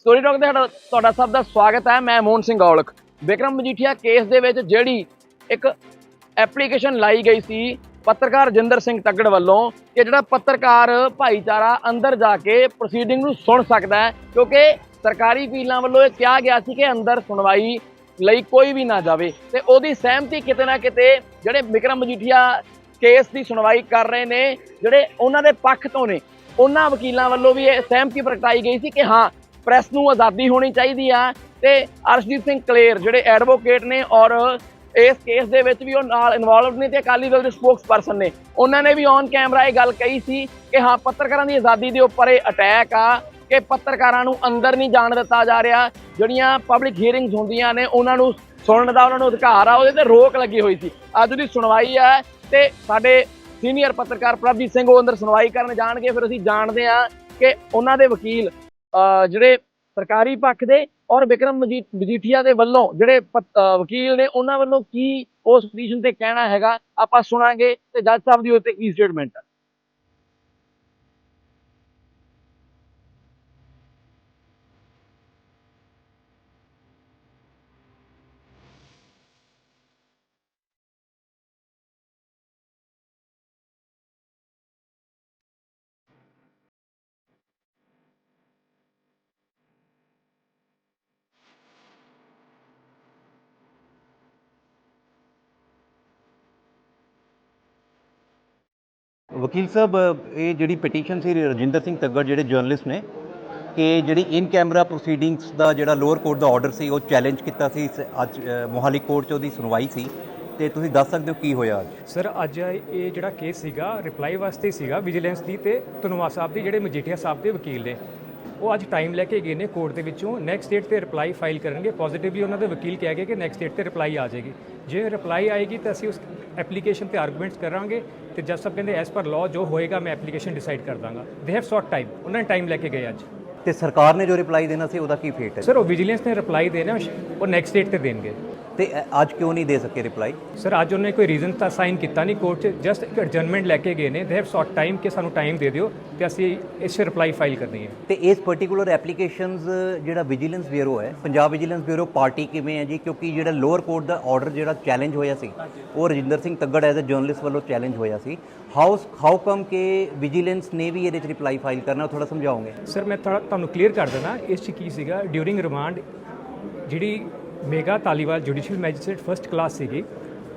Story talk ਦੇ ਸਾਡਾ ਤੁਹਾਡਾ ਸਭ ਦਾ ਸਵਾਗਤ ਹੈ, ਮੈਂ ਮੋਹਨ ਸਿੰਘ ਔਲਖ। ਵਿਕਰਮ ਮਜੀਠੀਆ ਕੇਸ ਦੇ ਵਿੱਚ ਜਿਹੜੀ ਇੱਕ ਐਪਲੀਕੇਸ਼ਨ ਲਾਈ ਗਈ ਸੀ ਪੱਤਰਕਾਰ ਜਿੰਦਰ ਸਿੰਘ ਤੱਗੜ ਵੱਲੋਂ ਕਿ ਜਿਹੜਾ ਪੱਤਰਕਾਰ ਭਾਈਚਾਰਾ ਅੰਦਰ ਜਾ ਕੇ ਪ੍ਰੋਸੀਡਿੰਗ ਨੂੰ ਸੁਣ ਸਕਦਾ ਹੈ, ਕਿਉਂਕਿ ਸਰਕਾਰੀ ਵਕੀਲਾਂ ਵੱਲੋਂ ਇਹ ਕਿਹਾ ਗਿਆ ਸੀ ਕਿ ਅੰਦਰ ਸੁਣਵਾਈ ਲਈ ਕੋਈ ਵੀ ਨਾ ਜਾਵੇ। ਤੇ ਉਹਦੀ ਸਹਿਮਤੀ ਕਿਤੇ ਨਾ ਕਿਤੇ ਜਿਹੜੇ ਵਿਕਰਮ ਮਜੀਠੀਆ ਕੇਸ ਦੀ ਸੁਣਵਾਈ ਕਰ ਰਹੇ ਨੇ, ਜਿਹੜੇ ਉਹਨਾਂ ਦੇ ਪੱਖ ਤੋਂ ਨੇ, ਉਹਨਾਂ ਵਕੀਲਾਂ ਵੱਲੋਂ ਵੀ ਇਹ ਸਹਿਮਤੀ ਪ੍ਰਗਟਾਈ ਗਈ ਸੀ ਕਿ ਹਾਂ ਪ੍ਰੈਸ ਨੂੰ ਆਜ਼ਾਦੀ ਹੋਣੀ ਚਾਹੀਦੀ ਆ ਤੇ ਅਰਸ਼ਦੀਪ ਸਿੰਘ ਕਲੇਰ ਜਿਹੜੇ ਐਡਵੋਕੇਟ ਨੇ ਔਰ ਇਸ ਕੇਸ ਦੇ ਵਿੱਚ ਵੀ ਉਹ ਨਾਲ ਇਨਵੋਲਵਡ ਨੇ ਤੇ ਅਕਾਲੀ ਦਲ ਦੇ ਸਪੋਕਸਪਰਸਨ ਨੇ। ਉਹਨਾਂ ਨੇ ਵੀ ਔਨ ਕੈਮਰਾ ਇਹ ਗੱਲ ਕਹੀ ਸੀ ਕਿ ਹਾਂ, ਪੱਤਰਕਾਰਾਂ ਦੀ ਆਜ਼ਾਦੀ ਦੇ ਉੱਪਰ ਇਹ ਅਟੈਕ ਆ ਕਿ ਪੱਤਰਕਾਰਾਂ ਨੂੰ ਅੰਦਰ ਨਹੀਂ ਜਾਣ ਦਿੱਤਾ ਜਾ ਰਿਹਾ। ਜਿਹੜੀਆਂ ਪਬਲਿਕ ਹੀਅਰਿੰਗਸ ਹੁੰਦੀਆਂ ਨੇ, ਉਹਨਾਂ ਨੂੰ ਸੁਣਨ ਦਾ ਉਹਨਾਂ ਨੂੰ ਅਧਿਕਾਰ ਆ, ਉਹਦੇ ਤੇ ਰੋਕ ਲੱਗੀ ਹੋਈ ਸੀ। ਅੱਜ ਦੀ ਸੁਣਵਾਈ ਆ ਤੇ ਸਾਡੇ ਸੀਨੀਅਰ ਪੱਤਰਕਾਰ ਪ੍ਰਭਜੀਤ ਸਿੰਘ ਉਹ ਅੰਦਰ ਸੁਣਵਾਈ ਕਰਨ ਜਾਣਗੇ, ਫਿਰ ਅਸੀਂ ਜਾਣਦੇ ਆ ਕਿ ਉਹਨਾਂ ਦੇ ਵਕੀਲ ਜਿਹੜੇ ਸਰਕਾਰੀ ਪੱਖ ਦੇ ਔਰ ਵਿਕਰਮ ਮਜੀ- ਮਜੀਠੀਆ ਦੇ ਵੱਲੋਂ ਜਿਹੜੇ ਵਕੀਲ ਨੇ ਉਹਨਾਂ ਵੱਲੋਂ ਕੀ ਉਸ ਪਟੀਸ਼ਨ ਤੇ ਕਹਿਣਾ ਹੈਗਾ, ਆਪਾਂ ਸੁਣਾਂਗੇ ਤੇ ਜੱਜ ਸਾਹਿਬ ਦੀ ਉੱਤੇ ਕੀ ਸਟੇਟਮੈਂਟ ਹੈ ਵਕੀਲ ਸਾਹਿਬ, ਇਹ ਜਿਹੜੀ ਪਟੀਸ਼ਨ ਸੀ ਰਜਿੰਦਰ ਸਿੰਘ ਤੱਗੜ, ਜਿਹੜੇ ਜਰਨਲਿਸਟ ਨੇ, ਕਿ ਜਿਹੜੀ ਇਨ ਕੈਮਰਾ ਪ੍ਰੋਸੀਡਿੰਗਸ ਦਾ ਜਿਹੜਾ ਲੋਅਰ ਕੋਰਟ ਦਾ ਆਰਡਰ ਸੀ, ਉਹ ਚੈਲੰਜ ਕੀਤਾ ਸੀ ਅੱਜ ਮੋਹਾਲੀ ਕੋਰਟ 'ਚ ਉਹਦੀ ਸੁਣਵਾਈ ਸੀ। ਤੇ ਤੁਸੀਂ ਦੱਸ ਸਕਦੇ ਹੋ ਕੀ ਹੋਇਆ ਅੱਜ? ਸਰ ਅੱਜ ਇਹ ਜਿਹੜਾ ਕੇਸ ਸੀਗਾ ਰਿਪਲਾਈ ਵਾਸਤੇ ਸੀਗਾ ਵਿਜੀਲੈਂਸ ਦੀ ਤੇ ਧਨਵਾ ਸਾਹਿਬ ਦੀ ਜਿਹੜੇ ਮਜੀਠੀਆ ਸਾਹਿਬ ਦੇ ਵਕੀਲ ਨੇ। ਉਹ ਅੱਜ ਟਾਈਮ ਲੈ ਕੇ ਗਏ ਨੇ ਕੋਰਟ ਦੇ ਵਿੱਚੋਂ। ਨੈਕਸਟ ਡੇਟ ਤੇ ਰਿਪਲਾਈ ਫਾਈਲ ਕਰਨਗੇ। ਪੋਜ਼ਿਟਿਵਲੀ ਉਹਨਾਂ ਦੇ ਵਕੀਲ ਕਹਿ ਗਏ ਕਿ ਨੈਕਸਟ ਡੇਟ ਤੇ ਰਿਪਲਾਈ ਆ ਜਾਏਗੀ। ਜੇ ਰਿਪਲਾਈ ਆਏਗੀ ਤਾਂ ਅਸੀਂ ਉਸ ਐਪਲੀਕੇਸ਼ਨ ਤੇ ਆਰਗੂਮੈਂਟਸ ਕਰਾਂਗੇ ਤੇ ਜੱਜ ਸਾਹਿਬ ਕਹਿੰਦੇ ਐਸ ਪਰ ਲਾਅ ਜੋ ਹੋਏਗਾ ਮੈਂ ਐਪਲੀਕੇਸ਼ਨ ਡਿਸਾਈਡ ਕਰ ਦਾਂਗਾ। ਦੇ ਹੈਵ ਸ਼ਾਰਟ ਟਾਈਮ ਉਹਨਾਂ ਨੇ ਟਾਈਮ ਲੈ ਕੇ ਗਏ ਅੱਜ। ਤੇ ਸਰਕਾਰ ਨੇ ਜੋ ਰਿਪਲਾਈ ਦੇਣਾ ਸੀ ਉਹਦਾ ਕੀ ਫੇਟ ਹੈ? ਸਰ ਉਹ ਵਿਜੀਲੈਂਸ ਨੇ ਰਿਪਲਾਈ ਦੇਣਾ ਉਹ ਨੈਕਸਟ ਡੇਟ ਤੇ ਦੇਣਗੇ। ਤੇ ਅੱਜ ਕਿਉਂ ਨਹੀਂ ਦੇ ਸਕੇ ਰਿਪਲਾਈ ਸਰ ਅੱਜ ਉਹਨੇ ਕੋਈ ਰੀਜ਼ਨ ਤਾਂ ਸਾਈਨ ਕੀਤਾ ਨਹੀਂ ਕੋਰਟ 'ਚ ਜਸਟ ਇੱਕ ਐਡਜਰਨਮੈਂਟ ਲੈ ਕੇ ਗਏ ਨੇ। ਦੇ ਹੈਵ ਸ਼ਾਰਟ ਟਾਈਮ ਕਿ ਸਾਨੂੰ ਟਾਈਮ ਦੇ ਦਿਓ ਤੇ ਅਸੀਂ ਇਸ ਰਿਪਲਾਈ ਫਾਈਲ ਕਰਨੀ ਹੈ। ਤੇ ਇਸ ਪਾਰਟਿਕੂਲਰ ਐਪਲੀਕੇਸ਼ਨਸ ਜਿਹੜਾ ਵਿਜੀਲੈਂਸ ਬਿਊਰੋ ਹੈ ਪੰਜਾਬ ਵਿਜੀਲੈਂਸ ਬਿਊਰੋ ਪਾਰਟੀ ਕਿਵੇਂ ਹੈ ਜੀ? ਕਿਉਂਕਿ ਜਿਹੜਾ ਲੋਅਰ ਕੋਰਟ ਦਾ ਆਰਡਰ ਜਿਹੜਾ ਚੈਲੰਜ ਹੋਇਆ ਸੀ ਉਹ Rajinder Singh Taggar as a journalist ਵੱਲੋਂ ਚੈਲੰਜ ਹੋਇਆ ਸੀ। ਹਾਊ ਹਾਊ ਕਮ ਕਿ ਵਿਜੀਲੈਂਸ ਨੇ ਵੀ ਇਹਦੇ 'ਚ ਰਿਪਲਾਈ ਫਾਈਲ ਕਰਨਾ ਥੋੜਾ ਸਮਝਾਓਗੇ? ਸਰ ਮੈਂ ਤੁਹਾਨੂੰ ਕਲੀਅਰ ਕਰ ਦਿੰਦਾ ਇਸ 'ਚ ਕੀ ਸੀਗਾ? ਡਿਊਰਿੰਗ ਰਿਮਾਂਡ ਜਿਹੜੀ Megha Taliwal judicial magistrate first class ਸੀਗੀ।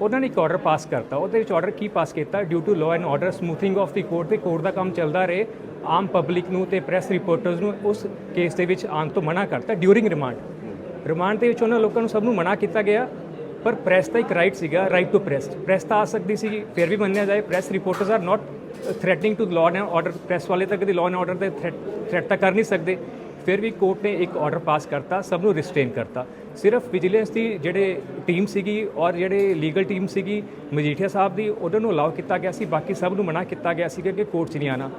ਉਹਨਾਂ ਨੇ ਇੱਕ ਆਰਡਰ ਪਾਸ ਕਰਤਾ। ਉਹਦੇ ਵਿੱਚ ਆਰਡਰ ਕੀ ਪਾਸ ਕੀਤਾ? Due to law and order smoothing of the court ਤੇ ਕੋਰਟ ਦਾ ਕੰਮ ਚੱਲਦਾ ਰਹੇ। ਆਮ ਪਬਲਿਕ ਨੂੰ ਤੇ ਪ੍ਰੈਸ ਰਿਪੋਰਟਰਸ ਨੂੰ ਉਸ ਕੇਸ ਦੇ ਵਿੱਚ ਆਉਣ ਤੋਂ ਮਨਾ ਕਰਤਾ ਡਿਊਰਿੰਗ ਰਿਮਾਂਡ ਰਿਮਾਂਡ ਦੇ ਵਿੱਚ ਉਹਨਾਂ ਲੋਕਾਂ ਨੂੰ ਸਭ ਨੂੰ ਮਨਾ ਕੀਤਾ ਗਿਆ। ਪਰ ਪ੍ਰੈਸ ਦਾ ਇੱਕ ਰਾਈਟ ਸੀਗਾ ਰਾਈਟ ਟੂ ਪ੍ਰੈਸ ਪ੍ਰੈਸ ਤਾਂ ਆ ਸਕਦੀ ਸੀ ਫਿਰ ਵੀ ਮੰਨਿਆ ਜਾਏ। Press reporters are not threatening to law and order press ਵਾਲੇ ਤੱਕ ਦੀ ਲਾਅ ਐਂਡ ਆਰਡਰ ਦੇ ਥ੍ਰੈਟ ਤਾਂ ਕਰ ਨਹੀਂ ਸਕਦੇ। ਫਿਰ ਵੀ ਕੋਰਟ ਨੇ ਇੱਕ ਆਰਡਰ ਪਾਸ ਕਰਤਾ, ਸਭ ਨੂੰ ਰਿਸਟ੍ਰੇਨ ਕਰਤਾ। ਸਿਰਫ ਵਿਜੀਲੈਂਸ ਦੀ ਜਿਹੜੇ ਟੀਮ ਸੀਗੀ ਔਰ ਜਿਹੜੇ ਲੀਗਲ ਟੀਮ ਸੀਗੀ, ਮਜੀਠੀਆ ਸਾਹਿਬ ਦੀ, ਉਹਨਾਂ ਨੂੰ ਅਲਾਉ ਕੀਤਾ ਗਿਆ ਸੀ, ਬਾਕੀ ਸਭ ਨੂੰ ਮਨਾ ਕੀਤਾ ਗਿਆ ਸੀ ਕਿ ਕੋਰਟ 'ਚ ਨਹੀਂ ਆਣਾ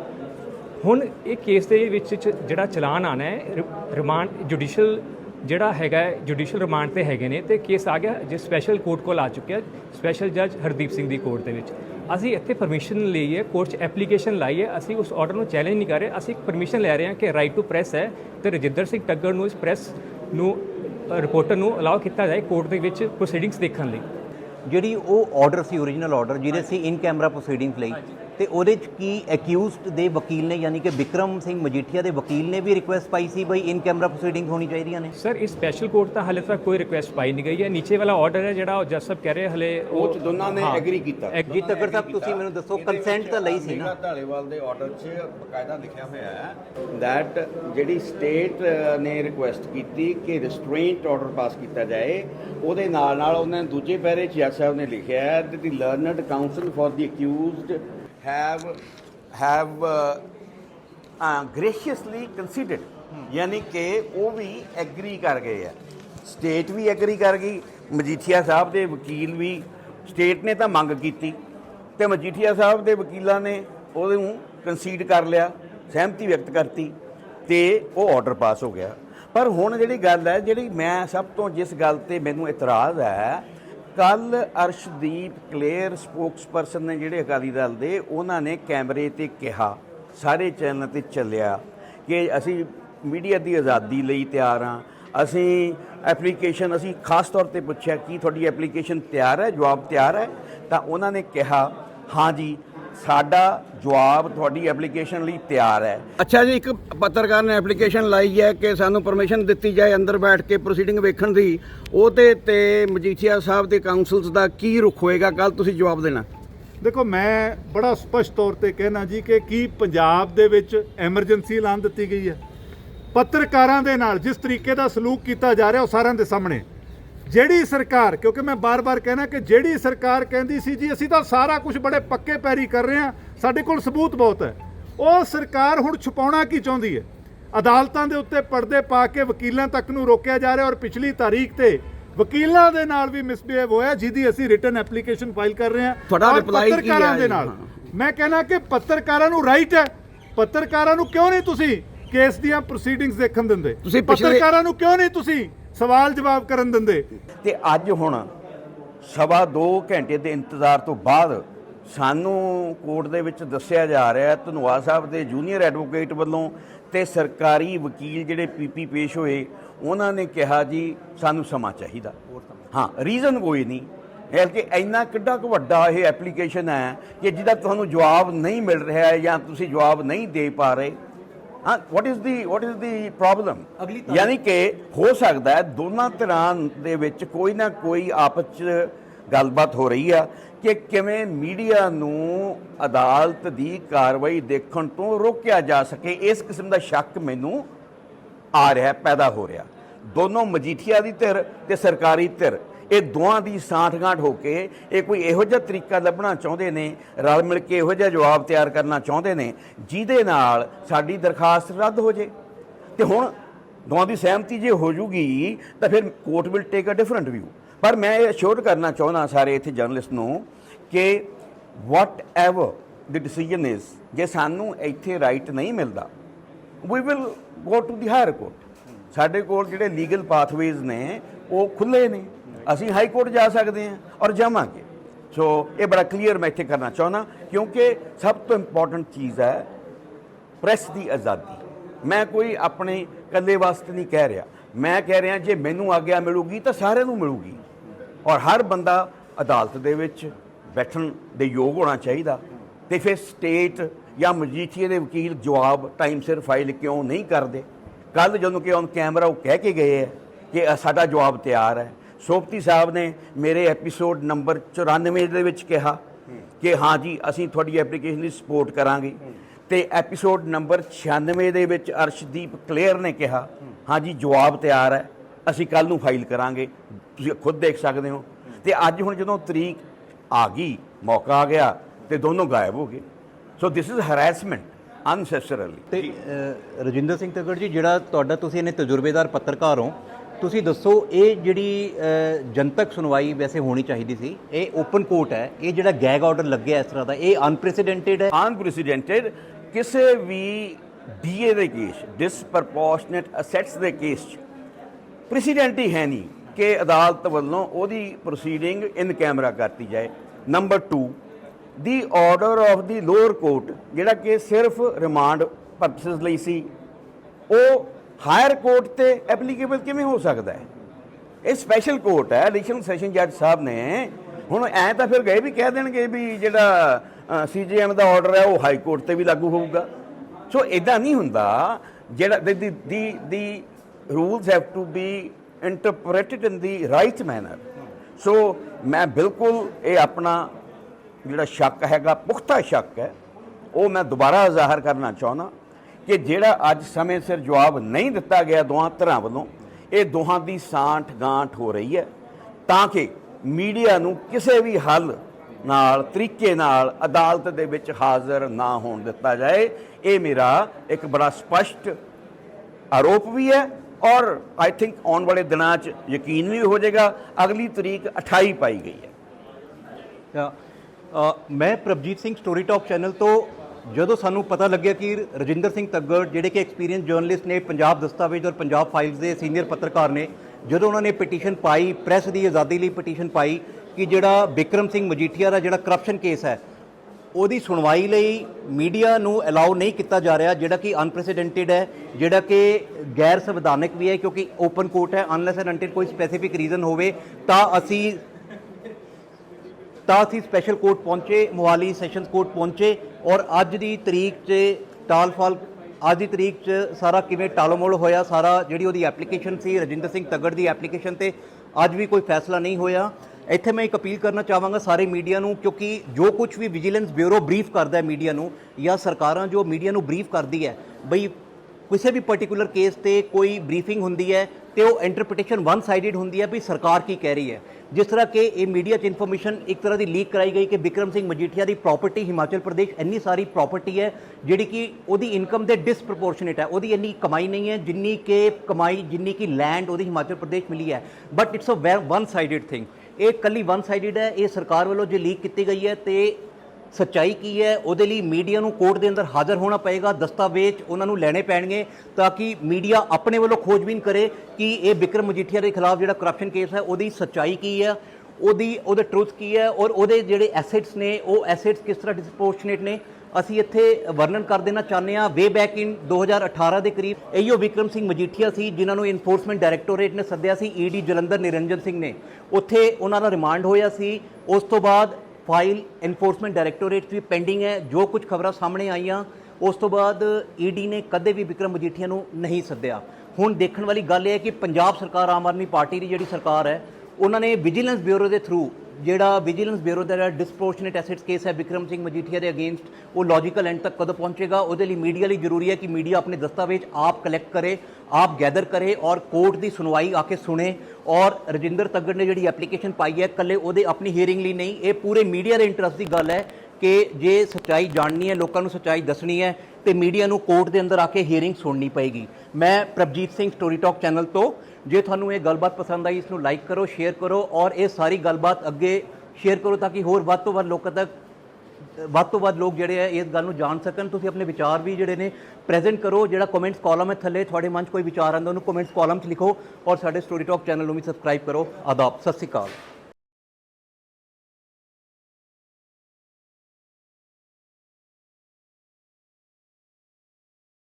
ਹੁਣ ਇਹ ਕੇਸ ਦੇ ਵਿੱਚ ਚ- ਜਿਹੜਾ ਚਲਾਨ ਆਣਾ ਹੈ ਰਿਮਾਂਡ ਜੁਡੀਸ਼ੀਅਲ ਜਿਹੜਾ ਹੈਗਾ ਜੁਡੀਸ਼ੀਅਲ ਰਿਮਾਂਡ ਤੇ ਹੈਗੇ ਨੇ, ਤੇ ਕੇਸ ਆ ਗਿਆ ਜੇ ਸਪੈਸ਼ਲ ਕੋਰਟ ਕੋਲ ਆ ਚੁੱਕਿਆ ਸਪੈਸ਼ਲ ਜੱਜ ਹਰਦੀਪ ਸਿੰਘ ਦੀ ਕੋਰਟ ਦੇ ਵਿੱਚ। ਅਸੀਂ ਇੱਥੇ ਪਰਮਿਸ਼ਨ ਲਈ ਹੈ ਕੋਰਟ 'ਚ ਐਪਲੀਕੇਸ਼ਨ ਲਾਈ ਹੈ, ਅਸੀਂ ਉਸ ਆਰਡਰ ਨੂੰ ਚੈਲੰਜ ਨਹੀਂ ਕਰ ਰਹੇ, ਅਸੀਂ ਇੱਕ ਪਰਮਿਸ਼ਨ ਲੈ ਰਹੇ ਹਾਂ ਕਿ ਰਾਈਟ ਟੂ ਪ੍ਰੈਸ ਹੈ, ਤੇ ਰਜਿੰਦਰ ਸਿੰਘ ਟੱਗਰ ਨੂੰ ਇਸ ਪ੍ਰੈਸ ਨੂੰ ਰਿਪੋਰਟਰ ਨੂੰ ਅਲਾਉ ਕੀਤਾ ਜਾਏ ਕੋਰਟ ਦੇ ਵਿੱਚ ਪ੍ਰੋਸੀਡਿੰਗਸ ਦੇਖਣ ਲਈ। ਜਿਹੜੀ ਉਹ ਆਰਡਰ ਸੀ ਓਰੀਜਨਲ ਆਰਡਰ ਜਿਹਦੇ ਸੀ ਇਨ ਕੈਮਰਾ ਪ੍ਰੋਸੀਡਿੰਗਸ ਲਈ। ਤੇ ਉਹਦੇ ਚ ਕੀ ਅਕਿਊਜ਼ਡ ਦੇ ਵਕੀਲ ਨੇ ਯਾਨੀ ਕਿ ਵਿਕਰਮ ਸਿੰਘ ਮਜੀਠੀਆ ਦੇ ਵਕੀਲ ਨੇ ਵੀ ਰਿਕੁਐਸਟ ਪਾਈ ਸੀ ਬਈ ਇਨ ਕੈਮਰਾ ਪ੍ਰੋਸੀਡਿੰਗ ਹੋਣੀ ਚਾਹੀਦੀਆਂ ਨੇ? ਸਰ ਇਸ ਸਪੈਸ਼ਲ ਕੋਰਟ ਤਾਂ ਹਾਲੇ ਤੱਕ ਕੋਈ ਰਿਕੁਐਸਟ ਪਾਈ ਨਹੀਂ ਗਈ ਹੈ। ਨੀਚੇ ਵਾਲਾ ਆਰਡਰ ਹੈ ਜਿਹੜਾ ਉਹ ਜੱਜ ਸਾਹਿਬ ਕਹਿ ਰਹੇ ਹਲੇ ਉਹ 'ਚ ਦੋਨਾਂ ਨੇ ਐਗਰੀ ਕੀਤਾ। ਐਗ- ਜੀ ਤੱਕਰ ਸਾਹਿਬ ਤੁਸੀਂ ਮੈਨੂੰ ਦੱਸੋ ਕੰਸੈਂਟ ਤਾਂ ਲਈ ਸੀ ਨਾ? ਢਾਲੇਵਾਲ ਦੇ ਆਰਡਰ 'ਚ ਬਕਾਇਦਾ ਲਿਖਿਆ ਹੋਇਆ ਹੈ ਦੈਟ ਜਿਹੜੀ ਸਟੇਟ ਨੇ ਰਿਕੁਐਸਟ ਕੀਤੀ ਕਿ ਰਿਸਟ੍ਰੇਂਟ ਆਰਡਰ ਪਾਸ ਕੀਤਾ ਜਾਏ ਉਹਦੇ ਨਾਲ ਨਾਲ ਉਹਨਾਂ ਨੇ ਦੂਜੇ ਪੈਰੇ 'ਚ ਜੱਜ ਸਾਹਿਬ ਨੇ ਲਿਖਿਆ ਹੈ ਕਿ the learned counsel for the accused have have graciously considered ਯਾਨੀ ਕਿ ਉਹ ਵੀ ਐਗਰੀ ਕਰ ਗਏ ਆ ਸਟੇਟ ਵੀ ਐਗਰੀ ਕਰ ਗਈ ਮਜੀਠੀਆ ਸਾਹਿਬ ਦੇ ਵਕੀਲ ਵੀ ਸਟੇਟ ਨੇ ਤਾਂ ਮੰਗ ਕੀਤੀ ਤੇ ਮਜੀਠੀਆ ਸਾਹਿਬ ਦੇ ਵਕੀਲਾਂ ਨੇ ਉਹਨੂੰ ਕੰਸੀਡ ਕਰ ਲਿਆ ਸਹਿਮਤੀ ਵਿਅਕਤ ਕਰਤੀ ਤੇ ਉਹ ਆਰਡਰ ਪਾਸ ਹੋ ਗਿਆ ਪਰ ਹੁਣ ਜਿਹੜੀ ਗੱਲ ਹੈ ਜਿਹੜੀ ਮੈਂ ਸਭ ਤੋਂ ਜਿਸ ਗੱਲ ਤੇ ਮੈਨੂੰ ਇਤਰਾਜ਼ ਹੈ ਕੱਲ ਅਰਸ਼ਦੀਪ ਕਲੇਅਰ ਸਪੋਕਸਪਰਸਨ ਨੇ ਜਿਹੜੇ ਅਕਾਲੀ ਦਲ ਦੇ, ਉਹਨਾਂ ਨੇ ਕੈਮਰੇ ਤੇ ਕਿਹਾ, ਸਾਰੇ ਚੈਨਲ ਤੇ ਚੱਲਿਆ ਕਿ ਅਸੀਂ ਮੀਡੀਆ ਦੀ ਆਜ਼ਾਦੀ ਲਈ ਤਿਆਰ ਹਾਂ। ਅਸੀਂ ਐਪਲੀਕੇਸ਼ਨ, ਅਸੀਂ ਖਾਸ ਤੌਰ ਤੇ ਪੁੱਛਿਆ, ਕੀ ਤੁਹਾਡੀ ਐਪਲੀਕੇਸ਼ਨ ਤਿਆਰ ਹੈ? ਜਵਾਬ ਤਿਆਰ ਹੈ। ਤਾਂ ਉਹਨਾਂ ਨੇ ਕਿਹਾ, ਹਾਂ ਜੀ ਸਾਡਾ ਜਵਾਬ ਤੁਹਾਡੀ ਐਪਲੀਕੇਸ਼ਨ ਲਈ ਤਿਆਰ ਹੈ। ਅੱਛਾ ਜੀ ਇੱਕ ਪੱਤਰਕਾਰ ਨੇ ਐਪਲੀਕੇਸ਼ਨ ਲਾਈ ਹੈ ਕਿ ਸਾਨੂੰ ਪਰਮਿਸ਼ਨ ਦਿੱਤੀ ਜਾਏ ਅੰਦਰ ਬੈਠ ਕੇ ਪ੍ਰੋਸੀਡਿੰਗ ਵੇਖਣ ਦੀ। ਉਹਦੇ ਤੇ ਮਜੀਠੀਆ ਸਾਹਿਬ ਦੇ ਕਾਉਂਸਲਸ ਦਾ ਕੀ ਰੁਖ ਹੋਏਗਾ? ਕੱਲ ਤੁਸੀਂ ਜਵਾਬ ਦੇਣਾ। ਦੇਖੋ ਮੈਂ ਬੜਾ ਸਪਸ਼ਟ ਤੌਰ ਤੇ ਕਹਿਣਾ ਜੀ ਕਿ ਕੀ ਪੰਜਾਬ ਦੇ ਵਿੱਚ ਐਮਰਜੈਂਸੀ ਐਲਾਨ ਦਿੱਤੀ ਗਈ ਹੈ। ਪੱਤਰਕਾਰਾਂ ਦੇ ਨਾਲ ਜਿਸ ਤਰੀਕੇ ਦਾ ਸਲੂਕ ਕੀਤਾ ਜਾ ਰਿਹਾ ਉਹ ਸਾਰਿਆਂ ਦੇ ਸਾਹਮਣੇ। ਜਿਹੜੀ ਸਰਕਾਰ ਕਿਉਂਕਿ ਮੈਂ ਬਾਰ-ਬਾਰ ਕਹਿਣਾ ਕਿ ਜਿਹੜੀ ਸਰਕਾਰ ਕਹਿੰਦੀ ਸੀ ਜੀ ਅਸੀਂ ਤਾਂ ਸਾਰਾ ਕੁਝ ਬੜੇ ਪੱਕੇ ਪੈਰੀ ਕਰ ਰਹੇ ਹਾਂ ਸਾਡੇ ਕੋਲ ਸਬੂਤ ਬਹੁਤ ਹੈ। ਉਹ ਸਰਕਾਰ ਹੁਣ ਛੁਪਾਉਣਾ ਕੀ ਚਾਹੁੰਦੀ ਹੈ? ਅਦਾਲਤਾਂ ਦੇ ਉੱਤੇ ਪਰਦੇ ਪਾ ਕੇ ਵਕੀਲਾਂ ਤੱਕ ਨੂੰ ਰੋਕਿਆ ਜਾ ਰਿਹਾ ਔਰ ਪਿਛਲੀ ਤਾਰੀਖ ਤੇ ਵਕੀਲਾਂ ਦੇ ਨਾਲ ਵੀ ਮਿਸਬੀਹੇਵ ਹੋਇਆ ਜਿਹਦੀ ਅਸੀਂ ਰਿਟਨ ਐਪਲੀਕੇਸ਼ਨ ਫਾਈਲ ਕਰ ਰਹੇ ਹਾਂ। ਤੁਹਾਡਾ reply ਕੀ ਪੱਤਰਕਾਰਾਂ ਹੈ ਦੇ ਜੀ? ਨਾਲ। ਮੈਂ ਕਹਿਣਾ ਕਿ ਪੱਤਰਕਾਰਾਂ ਨੂੰ ਰਾਈਟ ਹੈ। ਪੱਤਰਕਾਰਾਂ ਨੂੰ ਕਿਉਂ ਨਹੀਂ ਤੁਸੀਂ ਕੇਸ ਦੀਆਂ ਪ੍ਰੋਸੀਡਿੰਗਸ ਦੇਖਣ ਦਿੰਦੇ? ਪੱਤਰਕਾਰਾਂ ਨੂੰ ਕਿਉਂ ਨਹੀਂ ਤੁਸੀਂ ਸਵਾਲ ਜਵਾਬ ਕਰਨ ਦਿੰਦੇ। ਤੇ ਅੱਜ ਹੁਣ ਸਵਾ 2 ਘੰਟੇ ਦੇ ਇੰਤਜ਼ਾਰ ਤੋਂ ਬਾਅਦ ਸਾਨੂੰ ਕੋਰਟ ਦੇ ਵਿੱਚ ਦੱਸਿਆ ਜਾ ਰਿਹਾ ਹੈ ਧਨਵਾ ਸਾਹਿਬ ਦੇ ਜੂਨੀਅਰ ਐਡਵੋਕੇਟ ਵੱਲੋਂ ਤੇ ਸਰਕਾਰੀ ਵਕੀਲ ਜਿਹੜੇ ਪੀਪੀ ਪੇਸ਼ ਹੋਏ, ਉਹਨਾਂ ਨੇ ਕਿਹਾ ਜੀ, ਸਾਨੂੰ ਸਮਾਂ ਚਾਹੀਦਾ। ਹਾਂ ਰੀਜ਼ਨ ਕੋਈ ਨਹੀਂ। ਹੈ ਕਿ ਇੰਨਾ ਕਿੱਡਾ ਕੁ ਵੱਡਾ ਇਹ ਐਪਲੀਕੇਸ਼ਨ ਹੈ ਕਿ ਜਿਹਦਾ ਤੁਹਾਨੂੰ ਜਵਾਬ ਨਹੀਂ ਮਿਲ ਰਿਹਾ ਜਾਂ ਤੁਸੀਂ ਜਵਾਬ ਨਹੀਂ ਦੇ ਪਾ ਰਹੇ। ਹਾਂ what is the what is the problem ਯਾਨੀ ਕਿ ਹੋ ਸਕਦਾ ਹੈ ਦੋਨਾਂ ਧਿਰਾਂ ਦੇ ਵਿੱਚ ਕੋਈ ਨਾ ਕੋਈ ਆਪਸ 'ਚ ਗੱਲਬਾਤ ਹੋ ਰਹੀ ਆ ਕਿ ਕਿਵੇਂ ਮੀਡੀਆ ਨੂੰ ਅਦਾਲਤ ਦੀ ਕਾਰਵਾਈ ਦੇਖਣ ਤੋਂ ਰੋਕਿਆ ਜਾ ਸਕੇ। ਇਸ ਕਿਸਮ ਦਾ ਸ਼ੱਕ ਮੈਨੂੰ ਆ ਰਿਹਾ ਪੈਦਾ ਹੋ ਰਿਹਾ। ਦੋਨੋਂ ਮਜੀਠੀਆ ਦੀ ਧਿਰ ਤੇ ਸਰਕਾਰੀ ਧਿਰ। ਇਹ ਦੋਹਾਂ ਦੀ ਸਾਂਠ-ਗਾਂਠ ਹੋ ਕੇ ਇਹ ਕੋਈ ਇਹੋ ਜਿਹਾ ਤਰੀਕਾ ਲੱਭਣਾ ਚਾਹੁੰਦੇ ਨੇ, ਰਲ ਮਿਲ ਕੇ ਇਹੋ ਜਿਹਾ ਜਵਾਬ ਤਿਆਰ ਕਰਨਾ ਚਾਹੁੰਦੇ ਨੇ, ਜਿਹਦੇ ਨਾਲ ਸਾਡੀ ਦਰਖਾਸਤ ਰੱਦ ਹੋ ਜੇ। ਤੇ ਹੁਣ ਦੋਵਾਂ ਦੀ ਸਹਿਮਤੀ ਜੇ ਹੋ ਜੂਗੀ, ਤਾਂ ਫਿਰ court will take a different view. ਪਰ ਮੈਂ ਇਹ ਅਸ਼ੋਰ ਕਰਨਾ ਚਾਹੁੰਦਾ ਸਾਰੇ ਇੱਥੇ ਜਰਨਲਿਸਟ ਨੂੰ ਕਿ whatever the decision is ਜੇ ਸਾਨੂੰ ਇੱਥੇ ਰਾਈਟ ਨਹੀਂ ਮਿਲਦਾ we will go to the higher court ਸਾਡੇ ਕੋਲ ਜਿਹੜੇ ਲੀਗਲ ਪਾਥਵੇਜ਼ ਨੇ, ਉਹ ਖੁੱਲੇ ਨੇ। ਅਸੀਂ ਹਾਈ ਕੋਰਟ ਜਾ ਸਕਦੇ ਹਾਂ ਔਰ ਜਾਵਾਂਗੇ। ਸੋ ਇਹ ਬੜਾ ਕਲੀਅਰ ਮੈਂ ਇੱਥੇ ਕਰਨਾ ਚਾਹੁੰਦਾ, ਕਿਉਂਕਿ ਸਭ ਤੋਂ ਇੰਪੋਰਟੈਂਟ ਚੀਜ਼ ਹੈ ਪ੍ਰੈਸ ਦੀ ਆਜ਼ਾਦੀ। ਮੈਂ ਕੋਈ ਆਪਣੇ ਇਕੱਲੇ ਵਾਸਤੇ ਨਹੀਂ ਕਹਿ ਰਿਹਾ। ਮੈਂ ਕਹਿ ਰਿਹਾ, ਜੇ ਮੈਨੂੰ ਆਗਿਆ ਮਿਲੂਗੀ ਤਾਂ ਸਾਰਿਆਂ ਨੂੰ ਮਿਲੂਗੀ। ਔਰ ਹਰ ਬੰਦਾ ਅਦਾਲਤ ਦੇ ਵਿੱਚ ਬੈਠਣ ਦੇ ਯੋਗ ਹੋਣਾ ਚਾਹੀਦਾ। ਤੇ ਫਿਰ ਸਟੇਟ ਜਾਂ ਮਜੀਠੀਏ ਦੇ ਵਕੀਲ ਜਵਾਬ ਟਾਈਮ ਸਿਰ ਫਾਈਲ ਕਿਉਂ ਨਹੀਂ ਕਰਦੇ? ਕੱਲ ਜਦੋਂ ਕਿ ਔਨ ਕੈਮਰਾ ਉਹ ਕਹਿ ਕੇ ਗਏ ਹੈ ਕਿ ਸਾਡਾ ਜਵਾਬ ਤਿਆਰ ਹੈ। ਸੋਪਤੀ ਸਾਹਿਬ ਨੇ ਮੇਰੇ ਐਪੀਸੋਡ ਨੰਬਰ 94 ਦੇ ਵਿੱਚ ਕਿਹਾ ਕਿ ਹਾਂ ਜੀ, ਅਸੀਂ ਤੁਹਾਡੀ ਐਪਲੀਕੇਸ਼ਨ ਦੀ ਸਪੋਰਟ ਕਰਾਂਗੇ। ਤੇ ਐਪੀਸੋਡ ਨੰਬਰ 96 ਦੇ ਵਿੱਚ ਅਰਸ਼ਦੀਪ ਕਲੀਅਰ ਨੇ ਕਿਹਾ, ਹਾਂ ਜੀ, ਜਵਾਬ ਤਿਆਰ ਹੈ, ਅਸੀਂ ਕੱਲ ਨੂੰ ਫਾਈਲ ਕਰਾਂਗੇ। ਤੁਸੀਂ ਖੁਦ ਦੇਖ ਸਕਦੇ ਹੋ। ਤੇ ਅੱਜ ਹੁਣ ਜਦੋਂ ਤਰੀਕ ਆ ਗਈ, ਮੌਕਾ ਆ ਗਿਆ ਤੇ ਦੋਨੋਂ ਗਾਇਬ ਹੋ ਗਏ। So this is harassment unnecessarily ਤੇ ਰਜਿੰਦਰ ਸਿੰਘ ਤਗੜ ਜੀ, ਜਿਹੜਾ ਤੁਹਾਡਾ ਤੁਸੀਂ ਇਹਨੇ ਤਜਰਬੇਦਾਰ ਪੱਤਰਕਾਰ ਹੋ ਤੁਸੀਂ ਦੱਸੋ, ਇਹ ਜਿਹੜੀ ਜਨਤਕ ਸੁਣਵਾਈ ਵੈਸੇ ਹੋਣੀ ਚਾਹੀਦੀ ਸੀ, ਇਹ ਓਪਨ ਕੋਰਟ ਹੈ, ਇਹ ਜਿਹੜਾ ਗੈਗ ਆਰਡਰ ਲੱਗਿਆ ਇਸ ਤਰ੍ਹਾਂ ਦਾ, ਇਹ ਅਨਪ੍ਰੈਸੀਡੈਂਟਡ ਹੈ? ਅਨਪ੍ਰੈਸੀਡੈਂਟਡ ਕਿਸੇ ਵੀ ਡੀਏ ਦੇ ਕੇਸ ਡਿਸਪਰਪੋਰਸ਼ਨਟ ਅਸੈਟਸ ਦੇ ਕੇਸ 'ਚ ਪ੍ਰੈਸੀਡੈਂਟ ਹੀ ਹੈ ਨਹੀਂ ਕਿ ਅਦਾਲਤ ਵੱਲੋਂ ਉਹਦੀ ਪ੍ਰੋਸੀਡਿੰਗ ਇਨ ਕੈਮਰਾ ਕਰਤੀ ਜਾਏ। Number 2 the order of the lower court ਜਿਹੜਾ ਕਿ ਸਿਰਫ ਰਿਮਾਂਡ ਪਰਪਸਸ ਲਈ ਸੀ, ਉਹ ਹਾਇਰ ਕੋਰਟ ਤੇ ਐਪਲੀਕੇਬਲ ਕਿਵੇਂ ਹੋ ਸਕਦਾ ਹੈ? ਇਹ ਸਪੈਸ਼ਲ ਕੋਰਟ ਹੈ, ਐਡੀਸ਼ਨਲ ਸੈਸ਼ਨ ਜੱਜ ਸਾਹਿਬ ਨੇ। ਹੁਣ ਐ ਤਾਂ ਫਿਰ ਗਏ ਵੀ ਕਹਿ ਦੇਣਗੇ ਵੀ ਜਿਹੜਾ ਸੀਜੀਐਮ ਦਾ ਆਰਡਰ ਹੈ, ਉਹ ਹਾਈ ਕੋਰਟ ਤੇ ਵੀ ਲਾਗੂ ਹੋਊਗਾ। ਸੋ ਇਦਾਂ ਨਹੀਂ ਹੁੰਦਾ। ਜਿਹੜਾ the the the rules have to be interpreted in the right manner so ਮੈਂ ਬਿਲਕੁਲ ਇਹ ਆਪਣਾ ਜਿਹੜਾ ਸ਼ੱਕ ਹੈਗਾ, ਪੁਖਤਾ ਸ਼ੱਕ ਹੈ, ਉਹ ਮੈਂ ਦੁਬਾਰਾ ਜ਼ਾਹਰ ਕਰਨਾ ਚਾਹੁੰਦਾ। ਕਿ ਜਿਹੜਾ ਅੱਜ ਸਮੇਂ ਸਿਰ ਜਵਾਬ ਨਹੀਂ ਦਿੱਤਾ ਗਿਆ ਦੋਹਾਂ ਧਿਰਾਂ ਵੱਲੋਂ, ਇਹ ਦੋਹਾਂ ਦੀ ਸਾਂਠ ਗਾਂਠ ਹੋ ਰਹੀ ਹੈ, ਤਾਂ ਕਿ ਮੀਡੀਆ ਨੂੰ ਕਿਸੇ ਵੀ ਹੱਲ ਨਾਲ, ਤਰੀਕੇ ਨਾਲ ਅਦਾਲਤ ਦੇ ਵਿੱਚ ਹਾਜ਼ਰ ਨਾ ਹੋਣ ਦਿੱਤਾ ਜਾਏ। ਇਹ ਮੇਰਾ ਇੱਕ ਬੜਾ ਸਪਸ਼ਟ ਆਰੋਪ ਵੀ ਹੈ ਔਰ ਆਈ ਥਿੰਕ ਆਉਣ ਵਾਲੇ ਦਿਨਾਂ 'ਚ ਯਕੀਨ ਵੀ ਹੋ ਜਾਏਗਾ, ਅਗਲੀ ਤਰੀਕ 28 ਪਾਈ ਗਈ ਹੈ। ਮੈਂ Prabhjeet Singh Story Talk channel ਤੋਂ ਜਦੋਂ ਸਾਨੂੰ ਪਤਾ ਲੱਗਿਆ ਕਿ ਰਜਿੰਦਰ ਸਿੰਘ ਤੱਗੜ, ਜਿਹੜੇ ਕਿ ਐਕਸਪੀਰੀਅੰਸ ਜਰਨਲਿਸਟ ਨੇ ਪੰਜਾਬ ਦਸਤਾਵੇਜ਼ ਔਰ ਪੰਜਾਬ ਫਾਈਲਸ ਦੇ ਸੀਨੀਅਰ ਪੱਤਰਕਾਰ ਨੇ, ਜਦੋਂ ਉਹਨਾਂ ਨੇ ਪਟੀਸ਼ਨ ਪਾਈ ਪ੍ਰੈਸ ਦੀ ਆਜ਼ਾਦੀ ਲਈ ਪਟੀਸ਼ਨ ਪਾਈ ਕਿ ਜਿਹੜਾ ਵਿਕਰਮ ਸਿੰਘ ਮਜੀਠੀਆ ਦਾ ਜਿਹੜਾ ਕਰਪਸ਼ਨ ਕੇਸ ਹੈ, ਉਹਦੀ ਸੁਣਵਾਈ ਲਈ ਮੀਡੀਆ ਨੂੰ ਅਲਾਉ ਨਹੀਂ ਕੀਤਾ ਜਾ ਰਿਹਾ, ਜਿਹੜਾ ਕਿ ਅਨਪ੍ਰੈਸੀਡੈਂਟਡ ਹੈ, ਜਿਹੜਾ ਕਿ ਗੈਰ ਸੰਵਿਧਾਨਕ ਵੀ ਹੈ ਕਿਉਂਕਿ ਓਪਨ ਕੋਰਟ ਹੈ ਅਨਲੈਸ ਐਂਡ ਅੰਟਿਲ ਕੋਈ ਸਪੈਸੀਫਿਕ ਰੀਜ਼ਨ ਹੋਵੇ, ਤਾਂ ਅਸੀਂ ਤਾਂ ਅਸੀਂ ਸਪੈਸ਼ਲ ਕੋਰਟ ਪਹੁੰਚੇ, ਮੋਹਾਲੀ ਸੈਸ਼ਨਸ ਕੋਰਟ ਪਹੁੰਚੇ ਔਰ ਅੱਜ ਦੀ ਤਰੀਕ 'ਚ ਟਾਲਫਾਲ, ਅੱਜ ਦੀ ਤਰੀਕ 'ਚ ਸਾਰਾ ਕਿਵੇਂ ਟਾਲੋਮੋਲ ਹੋਇਆ, ਸਾਰਾ ਜਿਹੜੀ ਉਹਦੀ ਐਪਲੀਕੇਸ਼ਨ ਸੀ, ਰਜਿੰਦਰ ਸਿੰਘ ਤੱਗੜ ਦੀ ਐਪਲੀਕੇਸ਼ਨ ਤੇ ਅੱਜ ਵੀ ਕੋਈ ਫੈਸਲਾ ਨਹੀਂ ਹੋਇਆ। ਇੱਥੇ ਮੈਂ ਇੱਕ ਅਪੀਲ ਕਰਨਾ ਚਾਹਾਂਗਾ ਸਾਰੇ ਮੀਡੀਆ ਨੂੰ, ਕਿਉਂਕਿ ਜੋ ਕੁਝ ਵੀ ਵਿਜੀਲੈਂਸ ਬਿਊਰੋ ਬਰੀਫ ਕਰਦਾ ਹੈ ਮੀਡੀਆ ਨੂੰ ਜਾਂ ਸਰਕਾਰਾਂ ਜੋ ਮੀਡੀਆ ਨੂੰ ਬਰੀਫ ਕਰਦੀ ਹੈ, ਬਈ ਕਿਸੇ ਵੀ ਪਾਰਟਿਕੂਲਰ ਕੇਸ ਤੇ ਕੋਈ ਬਰੀਫਿੰਗ ਹੁੰਦੀ ਹੈ ਤੇ ਉਹ ਇੰਟਰਪ੍ਰੀਟੇਸ਼ਨ ਵਨ ਸਾਈਡਡ ਹੁੰਦੀ ਹੈ ਵੀ ਸਰਕਾਰ ਕੀ ਕਹਿ ਰਹੀ ਹੈ। ਜਿਸ ਤਰ੍ਹਾਂ ਕਿ ਇਹ ਮੀਡੀਆ 'ਚ ਇਨਫੋਰਮੇਸ਼ਨ ਇੱਕ ਤਰ੍ਹਾਂ ਦੀ ਲੀਕ ਕਰਾਈ ਗਈ ਕਿ ਵਿਕਰਮ ਸਿੰਘ ਮਜੀਠੀਆ ਦੀ ਪ੍ਰਾਪਰਟੀ ਹਿਮਾਚਲ ਪ੍ਰਦੇਸ਼ ਇੰਨੀ ਸਾਰੀ ਪ੍ਰਾਪਰਟੀ ਹੈ, ਜਿਹੜੀ ਕਿ ਉਹਦੀ ਇਨਕਮ ਦੇ ਡਿਸਪ੍ਰੋਪੋਰਸ਼ਨੇਟ ਹੈ। ਉਹਦੀ ਇੰਨੀ ਕਮਾਈ ਨਹੀਂ ਹੈ, ਜਿੰਨੀ ਕਿ ਕਮਾਈ, ਜਿੰਨੀ ਕਿ ਲੈਂਡ ਉਹਦੀ ਹਿਮਾਚਲ ਪ੍ਰਦੇਸ਼ ਮਿਲੀ ਹੈ। But it's a one sided thing ਇਹ ਕੱਲੀ ਵਨ ਸਾਈਡਡ ਹੈ, ਇਹ ਸਰਕਾਰ ਵੱਲੋਂ ਜੇ ਲੀਕ ਕੀਤੀ ਗਈ ਹੈ ਤੇ ਸੱਚਾਈ ਕੀ ਹੈ? ਉਹਦੇ ਲਈ ਮੀਡੀਆ ਨੂੰ ਕੋਰਟ ਦੇ ਅੰਦਰ ਹਾਜ਼ਰ ਹੋਣਾ ਪਏਗਾ, ਦਸਤਾਵੇਜ਼ ਉਹਨਾਂ ਨੂੰ ਲੈਣੇ ਪੈਣਗੇ ਤਾਂ ਕਿ ਮੀਡੀਆ ਆਪਣੇ ਵੱਲੋਂ ਖੋਜਬੀਨ ਕਰੇ ਕਿ ਇਹ ਬਿਕਰਮ ਮਜੀਠੀਆ ਦੇ ਖਿਲਾਫ ਜਿਹੜਾ ਕਰਪਸ਼ਨ ਕੇਸ ਹੈ, ਉਹਦੀ ਸੱਚਾਈ ਕੀ ਹੈ? ਉਹਦੀ, ਉਹਦੇ ਟਰੂਥ ਕੀ ਹੈ? ਔਰ ਉਹਦੇ ਜਿਹੜੇ ਐਸੈਟਸ ਨੇ, ਉਹ ਐਸੈਟਸ ਕਿਸ ਤਰ੍ਹਾਂ ਡਿਸਪੋਰਸ਼ਨੇਟ ਨੇ? ਅਸੀਂ ਇੱਥੇ ਵਰਣਨ ਕਰ ਦੇਣਾ ਚਾਹੁੰਦੇ ਹਾਂ ਵੇ ਬੈਕ ਇਨ 2018 ਦੇ ਕਰੀਬ ਇਹੋ ਵਿਕਰਮ ਸਿੰਘ ਮਜੀਠੀਆ ਸੀ ਜਿਨ੍ਹਾਂ ਨੂੰ ਇਨਫੋਰਸਮੈਂਟ ਡਾਇਰੈਕਟੋਰੇਟ ਨੇ ਸੱਦਿਆ ਸੀ ਈਡੀ ਜਲੰਧਰ ਨਿਰੰਜਨ ਸਿੰਘ ਨੇ। ਉੱਥੇ ਉਹਨਾਂ ਦਾ ਰਿਮਾਂਡ ਹੋਇਆ ਸੀ। ਉਸ ਤੋਂ ਬਾਅਦ ਫਾਈਲ ਇਨਫੋਰਸਮੈਂਟ ਡਾਇਰੈਕਟੋਰੇਟ 'ਚ ਵੀ ਪੈਂਡਿੰਗ ਹੈ। ਜੋ ਕੁਝ ਖਬਰਾਂ ਸਾਹਮਣੇ ਆਈਆਂ, ਉਸ ਤੋਂ ਬਾਅਦ ਈਡੀ ਨੇ ਕਦੇ ਵੀ ਵਿਕਰਮ ਮਜੀਠੀਆ ਨੂੰ ਨਹੀਂ ਸੱਦਿਆ। ਹੁਣ ਦੇਖਣ ਵਾਲੀ ਗੱਲ ਇਹ ਹੈ ਕਿ ਪੰਜਾਬ ਸਰਕਾਰ, ਆਮ ਆਦਮੀ ਪਾਰਟੀ ਦੀ ਜਿਹੜੀ ਸਰਕਾਰ ਹੈ, ਉਹਨਾਂ ਨੇ ਵਿਜੀਲੈਂਸ ਬਿਊਰੋ ਦੇ ਥਰੂ ਜਿਹੜਾ ਵਿਜੀਲੈਂਸ ਬਿਊਰੋ ਦਾ ਜਿਹੜਾ ਡਿਸਪੋਰਸ਼ਨੇਟ ਐਸੈਟਸ ਕੇਸ ਹੈ ਵਿਕਰਮ ਸਿੰਘ ਮਜੀਠੀਆ ਦੇ ਅਗੇਂਸਟ ਉਹ ਲੌਜੀਕਲ ਐਂਡ ਤੱਕ ਕਦੋਂ ਪਹੁੰਚੇਗਾ? ਉਹਦੇ ਲਈ ਮੀਡੀਆ ਲਈ ਜ਼ਰੂਰੀ ਹੈ ਕਿ ਮੀਡੀਆ ਆਪਣੇ ਦਸਤਾਵੇਜ਼ ਆਪ ਕਲੈਕਟ ਕਰੇ, ਆਪ ਗੈਦਰ ਕਰੇ ਔਰ ਕੋਰਟ ਦੀ ਸੁਣਵਾਈ ਆ ਕੇ ਸੁਣੇ ਔਰ ਰਜਿੰਦਰ ਤੱਗੜ ਨੇ ਜਿਹੜੀ ਐਪਲੀਕੇਸ਼ਨ ਪਾਈ ਹੈ ਕੱਲੇ ਉਹਦੇ ਆਪਣੀ ਹੀਅਰਿੰਗ ਲਈ ਨਹੀਂ, ਇਹ ਪੂਰੇ ਮੀਡੀਆ ਦੇ ਇੰਟਰਸਟ ਦੀ ਗੱਲ ਹੈ ਕਿ ਜੇ ਸੱਚਾਈ ਜਾਣਨੀ ਹੈ, ਲੋਕਾਂ ਨੂੰ ਸੱਚਾਈ ਦੱਸਣੀ ਹੈ ਤੇ ਮੀਡੀਆ ਨੂੰ ਕੋਰਟ ਦੇ ਅੰਦਰ ਆ ਕੇ ਹੀਅਰਿੰਗ ਸੁਣਨੀ ਪਏਗੀ। ਮੈਂ Prabhjeet Singh Story Talk channel ਤੋਂ ਜੇ ਤੁਹਾਨੂੰ ਇਹ ਗੱਲਬਾਤ ਪਸੰਦ ਆਈ ਇਸ ਨੂੰ ਲਾਈਕ ਕਰੋ ਸ਼ੇਅਰ ਕਰੋ ਔਰ ਇਹ ਸਾਰੀ ਗੱਲਬਾਤ ਅੱਗੇ ਸ਼ੇਅਰ ਕਰੋ ਤਾਂ ਕਿ ਹੋਰ ਵੱਧ ਤੋਂ ਵੱਧ ਲੋਕਾਂ ਤੱਕ, ਵੱਧ ਤੋਂ ਵੱਧ ਲੋਕ ਜਿਹੜੇ ਆ ਇਸ ਗੱਲ ਨੂੰ ਜਾਣ ਸਕਣ। ਤੁਸੀਂ ਆਪਣੇ ਵਿਚਾਰ ਵੀ ਜਿਹੜੇ ਨੇ ਪ੍ਰੈਜ਼ੈਂਟ ਕਰੋ। ਜਿਹੜਾ ਕਮੈਂਟਸ ਕਾਲਮ ਹੈ ਥੱਲੇ, ਤੁਹਾਡੇ ਮਨ 'ਚ ਕੋਈ ਵਿਚਾਰ ਆਉਂਦਾ, ਉਹਨੂੰ ਕਮੈਂਟਸ ਕਾਲਮ 'ਚ ਲਿਖੋ ਔਰ ਸਾਡੇ ਸਟੋਰੀ ਟਾਕ ਚੈਨਲ ਨੂੰ ਵੀ ਸਬਸਕ੍ਰਾਈਬ ਕਰੋ। ਆਦਾਬ, ਸਤਿ ਸ਼੍ਰੀ ਅਕਾਲ।